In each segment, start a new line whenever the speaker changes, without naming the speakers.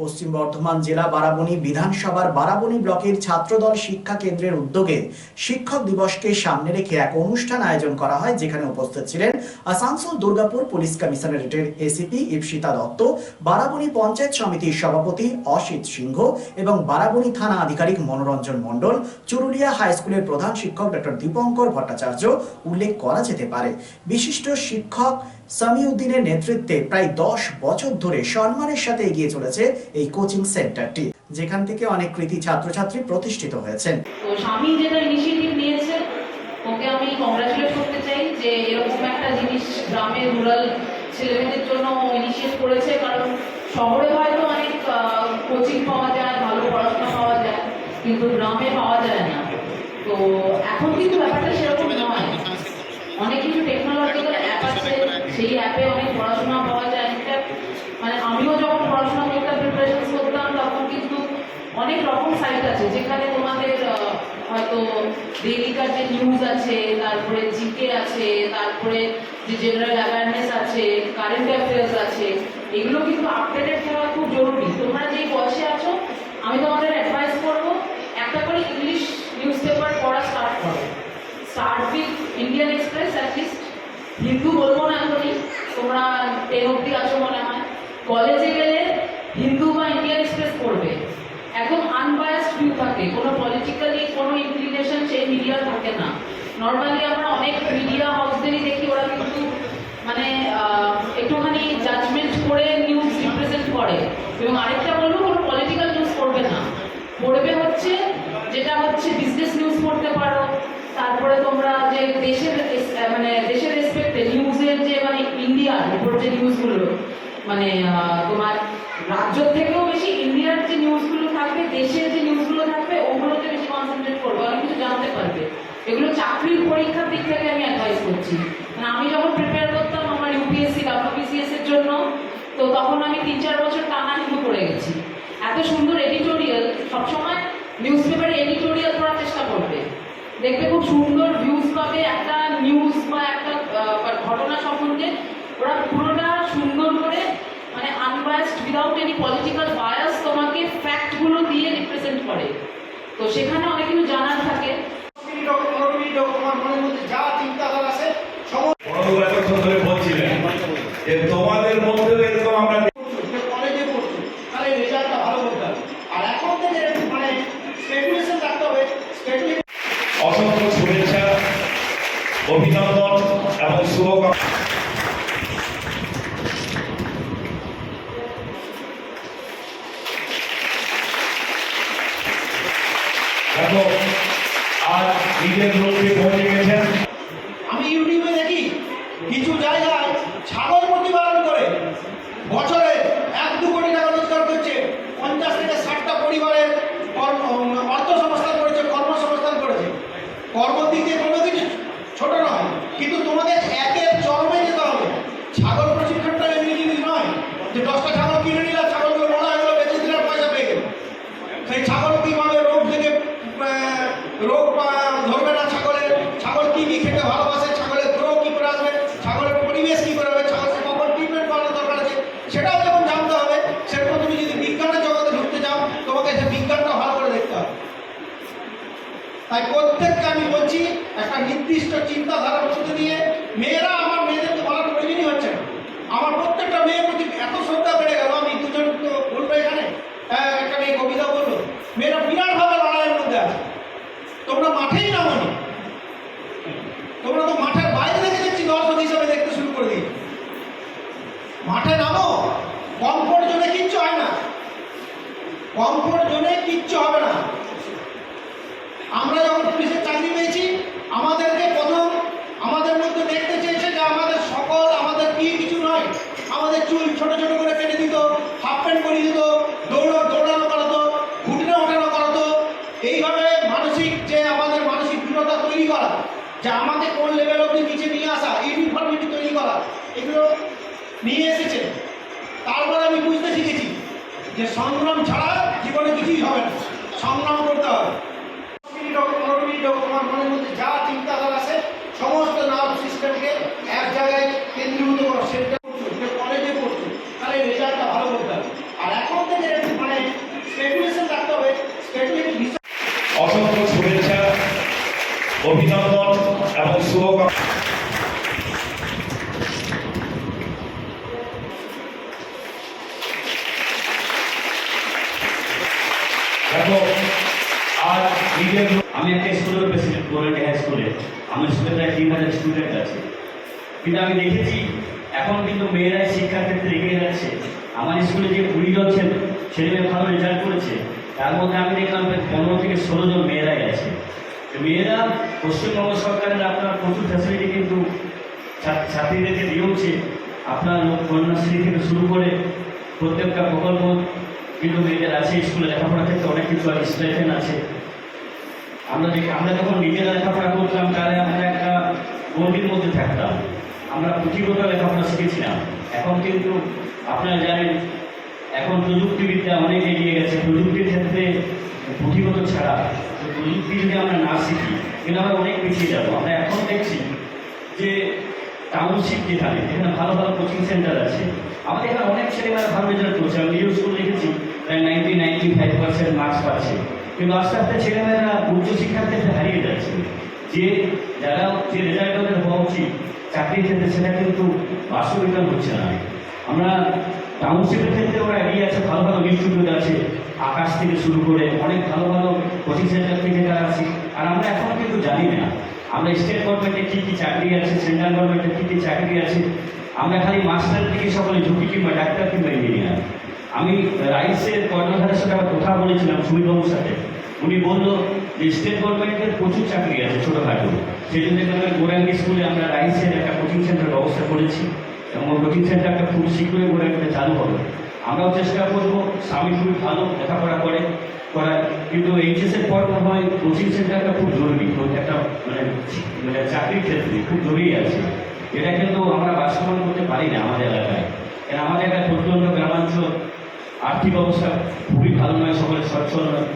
পশ্চিম বর্ধমান জেলা বারাবণী বিধানসভার বারাবণী ব্লকের ছাত্রদল শিক্ষা কেন্দ্রের উদ্যোগে শিক্ষক দিবসকে সামনে রেখে এক অনুষ্ঠান আয়োজন করা হয়, যেখানে উপস্থিত ছিলেন আসানসোল দুর্গাপুর পুলিশ কমিশনারেটের এসিপি ইপসিতা দত্ত, বারাবণী পঞ্চায়েত সমিতির সভাপতি অসিত সিংহ এবং বারাবণী থানা আধিকারিক মনোরঞ্জন মণ্ডল, চুরুলিয়া হাই স্কুলের প্রধান শিক্ষক ডক্টর দীপঙ্কর ভট্টাচার্য উল্লেখ করা যেতে পারে। বিশিষ্ট শিক্ষক সামিউদ্দিনের নেতৃত্বে প্রায় দশ বছর ধরে সম্মানের সাথে এগিয়ে চলেছে এই কোচিং সেন্টারটি, যেখান থেকে অনেক কৃতি ছাত্রছাত্রী প্রতিষ্ঠিত হয়েছেন।
তো স্বামী যেটা ইনিশিয়েটিভ নিয়েছে, ওকে আমি কংগ্রাচুলেট করতে চাই যে এরকম একটা জিনিস গ্রামে রুরাল ছেলেমেয়েদের জন্য ইনিশিয়েট করেছে, কারণ শহরে হয়তো অনেক কোচিং পাওয়া যায়, ভালো পড়াশোনা পাওয়া যায়, কিন্তু গ্রামে পাওয়া যায় না। তো এখন কিন্তু ব্যাপারটা সেরকম নয়। অনেক কিছু টেকনোলজিক্যাল অ্যাপ আছে, সেই অ্যাপে অনেক পড়াশোনা পাওয়া যায় ইনফ্যাক্ট মানে আমিও যখন পড়াশোনা করতাম প্রিপারেশন করতাম তখন কিন্তু অনেক রকম সাইট আছে, যেখানে তোমাদের হয়তো ডেলিকার যে নিউজ আছে, তারপরে জিকে আছে, তারপরে যে জেনারেল অ্যাওয়ারনেস আছে কারেন্ট অ্যাফেয়ার্স আছে, এগুলো কিন্তু আপডেটেড থাকা খুব জরুরি। তোমরা যেই বয়সে আছো, আমি তোমাদের অ্যাডভাইস করব, একটা করে ইংলিশ নিউজ পেপার পড়া স্টার্ট করো। Start with Indian Express at least Hindu বলব না এখনই, তোমরা টেন অব্দি আছো মনে হয়। কলেজে গেলে হিন্দু বা ইন্ডিয়ান এক্সপ্রেস পড়বে একদম আনবায়াসড ভিউ থাকে, কোনো পলিটিক্যালি কোনো ইনক্লিনেশন সেই মিডিয়ার থাকে না। নর্মালি আমরা অনেক মিডিয়া হাউসদেরই দেখি, ওরা কিন্তু মানে একটুখানি জাজমেন্ট করে নিউজ রিপ্রেজেন্ট করে। এবং আরেকটা বলব, কোনো পলিটিক্যাল নিউজ পড়বে না। পড়বে হচ্ছে, যেটা হচ্ছে বিজনেস নিউজ পড়তে পারো। তারপরে তোমরা যে দেশের মানে দেশের রেসপেক্টে নিউজের যে মানে ইন্ডিয়ার উপর যে নিউজগুলো মানে তোমার রাজ্য থেকেও বেশি ইন্ডিয়ার যে নিউজগুলো থাকবে, দেশের যে নিউজগুলো কনসেন্ট্রেট করবে অনেক কিছু জানতে পারবে। এগুলো চাকরির পরীক্ষার দিক থেকে আমি অ্যাডভাইস করছি। মানে আমি যখন প্রিপেয়ার করতাম আমার ইউপিএসসি ডাব্লিউপিসিএস এর জন্য, তো তখন আমি তিন চার বছর টানা হিন্দু করে গেছি। এত সুন্দর এডিটোরিয়াল সবসময় নিউজ পেপারে এডিটোরিয়াল করার চেষ্টা করবে। দেখবে খুব সুন্দর ভিউজ পাবে, একটা নিউজ বা একটা ঘটনা সম্বন্ধে ওরা পুরোটা সুন্দর করে মানে unbiased without any political bias তোমাকে ফ্যাক্টগুলো দিয়ে রিপ্রেজেন্ট করে। তো সেখানে অনেক কিছু জানার থাকে।
যা চিন্তাধারা আছে সমস্ত
বলছিলেন যে তোমাদের মধ্যে এরকম আমরা
যে কলেজে পড়ছো তাহলে রেজাল্টটা ভালো করতে হবে আর এখন থেকে এরকম মানে স্পেকুলেশন রাখতে হবে স্পেকুলেশন
অসংখ্য শুভেচ্ছা অভিনন্দন এবং শুভকামনা
আমি ইউটিউবে দেখি কিছু জায়গায় ছাগল প্রতিপালন করে বছরে এক দু কোটি টাকা রোজগার করছে পঞ্চাশ থেকে ষাটটা পরিবারের কর্ম অর্থসংস্থান করেছে কর্মসংস্থান করেছে কর্মদিক দিয়ে কোনো কিছু ছোট নয় কিন্তু তোমাদের একের চরমে যেতে হবে ছাগল প্রশিক্ষণটা এমনি জিনিস নয় যে দশটা ছাগল কিনে নিলাম ছাগলগুলো বড় হয়ে গেলো বেঁচে দিলাম পয়সা পেয়ে গেল সেই ছাগল কীভাবে রোগ থেকে আহ, রোগ পা- ধরবে না ছাগলের ছাগল কী কী খেতে ভালোবাসে ছাগলের গ্রো কী করে আসবে ছাগলের পরিবেশ কী করে হবে ছাগলকে কখন ট্রিটমেন্ট করানোর দরকার আছে সেটাও যেমন জানতে হবে সেরকম তুমি যদি বিজ্ঞানের জগতে ঢুকতে চাও তোমাকে সেই বিজ্ঞানটা ভালো করে দেখতে হবে তাই প্রত্যেককে আমি বলছি, একটা নির্দিষ্ট চিন্তাধারার মধ্যে দিয়ে মেয়েরা আমার মেয়েদেরকে বলার প্রয়োজনই হচ্ছে না। আমার প্রত্যেকটা মেয়ের প্রতি এত শ্রদ্ধা বেড়ে গেল আমি দুজন তো বলব এখানে হ্যাঁ, একটা মেয়ে কবিতা বলল মেয়েরা বিরাটভাবে লড়াইয়ের মধ্যে আছে তোমরা মাঠেই নামনি তোমরা তো মাঠের বাইরে থেকে দেখছি দর্শক হিসাবে দেখতে শুরু করে দিয়েছ মাঠে নামো কমফোর্ট জোনে কিচ্ছু হয় না কমফোর্ট জোনে কিচ্ছু হবে না আমরা যখন পুলিশের চাকরি পেয়েছি আমাদেরকে প্রথম আমাদের মধ্যে দেখতে চেয়েছে যে আমাদের সকল আমাদের কি কিছু নয় আমাদের চুল ছোট ছোট করে কেটে দিত হাফ প্যান্ট করিয়ে দিত দৌড়ো দৌড়ানো করাতো ঘুটনে ওঠানো করাতো এইভাবে মানসিক যে আমাদের মানসিক দৃঢ়তা তৈরি করা যে আমাদের কোন লেভেল অব্দি নিচে নিয়ে আসা ইউনিফর্মিটি তৈরি করা, এগুলো নিয়ে এসেছে। তারপরে আমি বুঝতে শিখেছি যে সংগ্রাম ছাড়া জীবনে কিছুই হবে না। সংগ্রাম করতে হবে মিনিট হোক পনেরো মিনিট হোক তোমার মনের মধ্যে যা চিন্তাধারা আছে সমস্ত নার্ভ সিস্টেমকে এক জায়গায় কেন্দ্রীভূত করো সেটা কলেজে পড়ছো তাহলে রেজাল্টটা ভালো করতে হবে আর এখন থেকে এরকম
এবং শুভকামনা আজ নিজের
আমি একটা স্কুলের প্রেসিডেন্ট গোরেন্টি হাই স্কুলে। আমার স্কুলে প্রায় তিন হাজার স্টুডেন্ট আছে। কিন্তু আমি দেখেছি, এখন কিন্তু মেয়েরাই শিক্ষার ক্ষেত্রে এগিয়ে যাচ্ছে। আমার স্কুলে যে কুড়ি জন ছেলে ছেলে ভালো রেজাল্ট করেছে। তার মধ্যে আমি দেখলাম পনেরো থেকে ষোলো জন মেয়েরাই আছে। মেয়েরা পশ্চিমবঙ্গ সরকারের আপনার প্রচুর ফ্যাসিলিটি কিন্তু ছাত্রীদেরকে দিয়েওছে। আপনার কন্যাশ্রী থেকে শুরু করে প্রত্যেকটা প্রকল্প কিন্তু মেয়েদের আছে, স্কুলে লেখাপড়ার ক্ষেত্রে অনেক কিছু আছে স্ট্রাইফেন আছে। আমরা যে আমরা যখন নিজেরা লেখাপড়া করতাম, তাহলে আমরা একটা গণ্ডির মধ্যে থাকতাম। আমরা পুঁথিগত লেখাপড়া শিখেছিলাম। এখন কিন্তু আপনারা জানেন, এখন প্রযুক্তিবিদ্যা অনেক এগিয়ে গেছে। প্রযুক্তির ক্ষেত্রে পুঁথিগত ছাড়া প্রযুক্তি যদি আমরা না শিখি, কিন্তু আমরা অনেক পিছিয়ে যাব। আমরা এখন দেখছি যে টাউনশিপ যেখানে যেখানে ভালো ভালো কোচিং সেন্টার আছে, আমাদের এখানে অনেক ছেলেমেয়েরা ভালো রেজাল্ট করছে। আমি নিজেও স্কুল দেখেছি ninety ninety five percent marks পাচ্ছে। কিন্তু আস্তে আস্তে ছেলেমেয়েরা উচ্চশিক্ষার ক্ষেত্রে হারিয়ে যাচ্ছে। যে যারা, যে রেজাল্ট ওদের হওয়া উচিত, চাকরির ক্ষেত্রে সেটা কিন্তু বাস্তবিকতা হচ্ছে না। আমরা টাউনশিপের ক্ষেত্রে ওরা এগিয়ে আছে, ভালো ভালো ইনস্টিটিউট আছে, আকাশ থেকে শুরু করে অনেক ভালো ভালো কোচিং সেন্টার থেকে তারা আছে, আর আমরা এখনও কিন্তু জানি না। আমরা স্টেট গভর্নমেন্টে কী কী চাকরি আছে সেন্ট্রাল গভর্নমেন্টে কী কী চাকরি আছে, আমরা খালি মাস্টার দিকে সকলে ঝুঁকি কিংবা ডাক্তার কিংবা ইঞ্জিনিয়ার আমি রাইসের কর্ণধারের সাথে আবার কথা বলেছিলাম সুমিতবাবুর সাথে। উনি বলল যে স্টেট গভর্নমেন্টের প্রচুর চাকরি আছে ছোটোখাটো। সেই জন্য আমরা গোরাঙ্গি স্কুলে আমরা রাইসের একটা কোচিং সেন্টার ব্যবস্থা করেছি এবং কোচিং সেন্টারটা খুব শীঘ্রই গোরাঙ্গিতে চালু হবে। আমরাও চেষ্টা করব, স্বামী খুবই ভালো, লেখাপড়া করে, করার। কিন্তু এইচএসের পর মনে হয় কোচিং সেন্টারটা খুব জরুরি একটা মানে মানে চাকরির ক্ষেত্রে খুব জরুরি আছে। এটা কিন্তু আমরা বাস্তবায়ন করতে পারি না আমাদের এলাকায় কারণ আমাদের এলাকায় প্রত্যন্ত গ্রামাঞ্চল আর্থিক অবস্থা খুবই ভালো নয়, সকলে সচ্ছল নয়।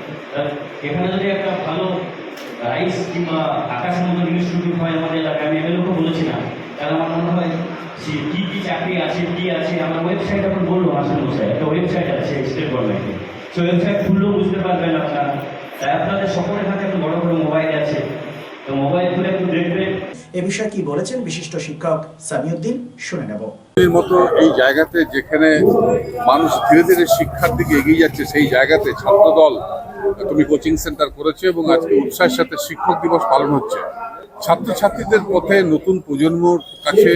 এখানে যদি একটা ভালো রাইস কিংবা আকাশের মতো ইনস্টিটিউট হয় আমাদের এলাকায়, আমি এমএলওকে বলেছিলাম তাহলে আমার মনে হয় যে কী কী চাকরি আছে, কী আছে, আমার ওয়েবসাইট এখন বলল আসলে মশাই একটা ওয়েবসাইট আছে স্টেট গভর্নমেন্টের সো ওয়েবসাইট খুললেও বুঝতে পারবেন আপনারা। তাই আপনাদের সকলের হাতে একটা বড় বড় মোবাইল আছে। মোবাইল খুলে একটু দেখবেন
এ বিষয়ে কি বলেছেন বিশিষ্ট শিক্ষক সামিউদ্দিন? শুনে নেব।
এর মতো এই জায়গাতে যেখানে মানুষ ধীরে ধীরে শিক্ষার দিকে এগিয়ে যাচ্ছে সেই জায়গাতে ছাত্রদল তুমি কোচিং সেন্টার করেছে এবং আজকে উৎসাহের সাথে শিক্ষক দিবস পালন হচ্ছে। ছাত্রছাত্রীদের পথে নতুন প্রজন্মর কাছে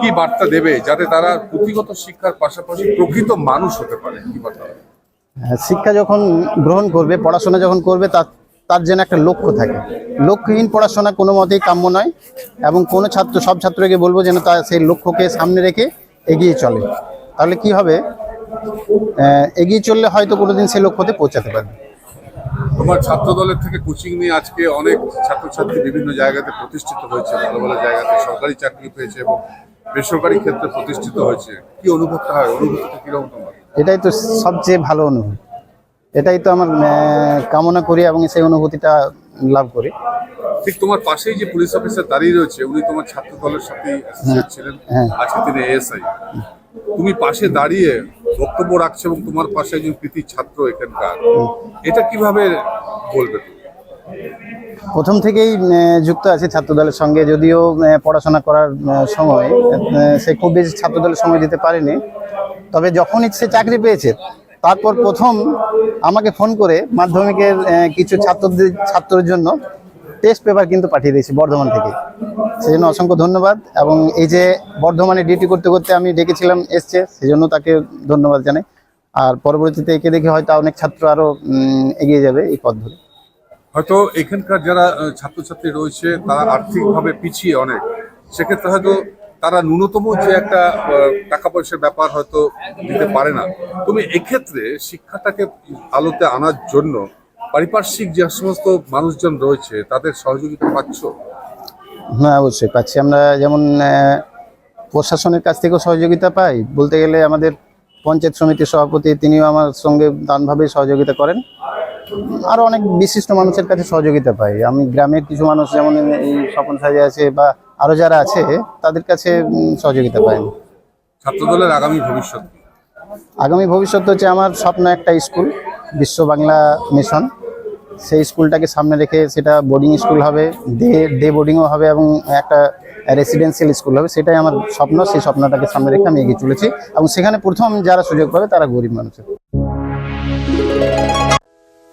কি বার্তা দেবে যাতে তারা পুঁথিগত শিক্ষার পাশাপাশি প্রকৃত মানুষ হতে পারে? কি বার্তা
হ্যাঁ, শিক্ষা যখন গ্রহণ করবে পড়াশোনা যখন করবে তার তার যেন একটা লক্ষ্য থাকে। লক্ষ্যহীন পড়াশোনা কোনো মতেই কাম্য নয় এবং কোনো ছাত্র সব ছাত্রকে বলব যেন তার সেই লক্ষ্যকে সামনে রেখে এগিয়ে চলে। তাহলে কি হবে? এগিয়ে চললে হয়তো কোনোদিন সেই লক্ষ্যতে পৌঁছাতে পারবে।
তোমার ছাত্র দলের থেকে কোচিং নিয়ে আজকে অনেক ছাত্রছাত্রী বিভিন্ন জায়গাতে প্রতিষ্ঠিত হয়েছে ভালো ভালো জায়গাতে সরকারি চাকরি পেয়েছে এবং বেসরকারি ক্ষেত্রে প্রতিষ্ঠিত হয়েছে। কি অনুভবটা হয়? অনুভূতিটা কীরকম তোমার?
এটাই তো সবচেয়ে ভালো অনুভূতি। এটাই তো আমার কামনা করি এবং সেই অনুভূতিটা লাভ করি।
ঠিক তোমার পাশেই যে পুলিশ অফিসার দাঁড়িয়ে রয়েছে উনি তোমার ছাত্র দলের সাথে ছিলেন
হ্যাঁ।
আজকে তিনি এএসআই তুমি পাশে দাঁড়িয়ে বক্তব্য রাখছো এবং তোমার পাশে একজন কৃতি ছাত্র এখানকার এটা কীভাবে বলবে?
প্রথম থেকেই যুক্ত আছে ছাত্রদলের সঙ্গে যদিও পড়াশোনা করার সময় সে খুব বেশি ছাত্রদলের সময় দিতে পারেনি। তবে যখনই সে চাকরি পেয়েছে তারপর প্রথম আমাকে ফোন করে মাধ্যমিকের কিছু ছাত্রদের, ছাত্রের জন্য টেস্ট পেপার কিন্তু পাঠিয়ে দিয়েছি বর্ধমান থেকে। সেই জন্য অসংখ্য ধন্যবাদ এবং এই যে বর্ধমানে ডিউটি করতে করতে আমি ডেকেছিলাম এসছে সেই জন্য তাকে ধন্যবাদ জানাই। আর পরবর্তীতে একে দেখে হয়তো অনেক ছাত্র আরও এগিয়ে যাবে এই পথ ধরে।
হয়তো এখানকার যারা ছাত্রছাত্রী রয়েছে, তারা আর্থিকভাবে পিছিয়ে অনেক। সেক্ষেত্রে হয়তো তারা ন্যূনতম যে একটা টাকা পয়সার ব্যাপার হয়তো দিতে পারে না। তুমি এক্ষেত্রে শিক্ষাটাকে আলোতে আনার জন্য পারিপার্শ্বিক যে সমস্ত মানুষজন রয়েছে, তাদের সহযোগিতা পাচ্ছ?
হ্যাঁ অবশ্যই পাচ্ছি। আমরা যেমন প্রশাসনের কাছ থেকেও সহযোগিতা পাই। বলতে গেলে আমাদের পঞ্চায়েত সমিতির সভাপতি, তিনিও আমার সঙ্গে দানভাবে সহযোগিতা করেন। আরও অনেক বিশিষ্ট মানুষের কাছে সহযোগিতা পাই। আমি গ্রামের কিছু মানুষ, যেমন এই স্বপন সাজে আছে বা আরও যারা আছে তাদের কাছে সহযোগিতা পাই
ছাত্রদলের আগামী ভবিষ্যৎ
আগামী ভবিষ্যৎ হচ্ছে আমার স্বপ্ন একটা স্কুল বিশ্ব বাংলা মিশন। সেই স্কুলটাকে সামনে রেখে সেটা বোর্ডিং স্কুল হবে ডে ডে বোর্ডিংও হবে এবং একটা রেসিডেন্সিয়াল স্কুল হবে। সেটাই আমার স্বপ্ন সেই স্বপ্নটাকে সামনে রেখে আমি এগিয়ে চলেছি এবং সেখানে প্রথম যারা সুযোগ পাবে তারা গরিব মানুষের।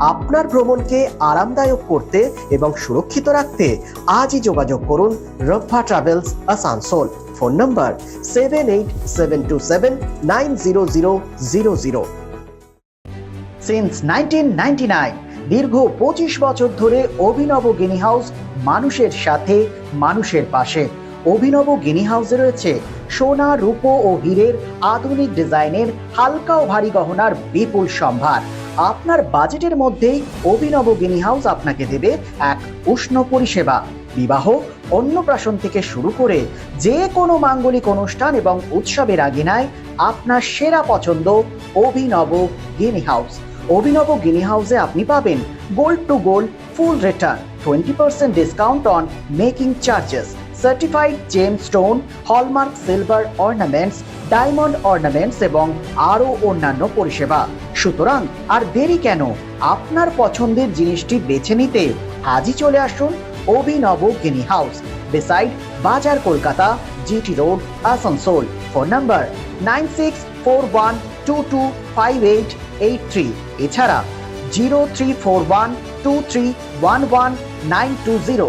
আপনার ভ্রমণকে আরামদায়ক করতে এবং সুরক্ষিত রাখতে আজই যোগাযোগ করুন Rabba travels Asansol. Phone number seven eight seven two seven nine zero zero zero zero
since nineteen দীর্ঘ পঁচিশ বছর ধরে অভিনব গিনি হাউস মানুষের সাথে, মানুষের পাশে। অভিনব গিনি হাউসে রয়েছে সোনা, রূপো ও হীরের আধুনিক ডিজাইনের হালকা ও ভারী গহনার বিপুল সম্ভার। আপনার বাজেটের মধ্যেই অভিনব গিনি হাউস আপনাকে দেবে এক উষ্ণ পরিষেবা। বিবাহ অন্নপ্রাশন থেকে শুরু করে যে কোনো মাঙ্গলিক অনুষ্ঠান এবং উৎসবের আগিনায় আপনার সেরা পছন্দ অভিনব গিনি হাউস। অভিনব গিনি হাউসে আপনি পাবেন gold to gold, full return twenty percent discount on making charges certified gem stone hallmark silver ornaments diamond ornaments এবং আরও অন্যান্য পরিষেবা। সুতরাং আর দেরি কেন? আপনার পছন্দের জিনিসটি বেছে নিতে আজই চলে আসুন অভিনব গিনি হাউস বিসাইড বাজার Kolkata, GT road, Asansol. Phone number nine six four one two two five eight eight three. এছাড়া zero three four one two three one one nine two zero.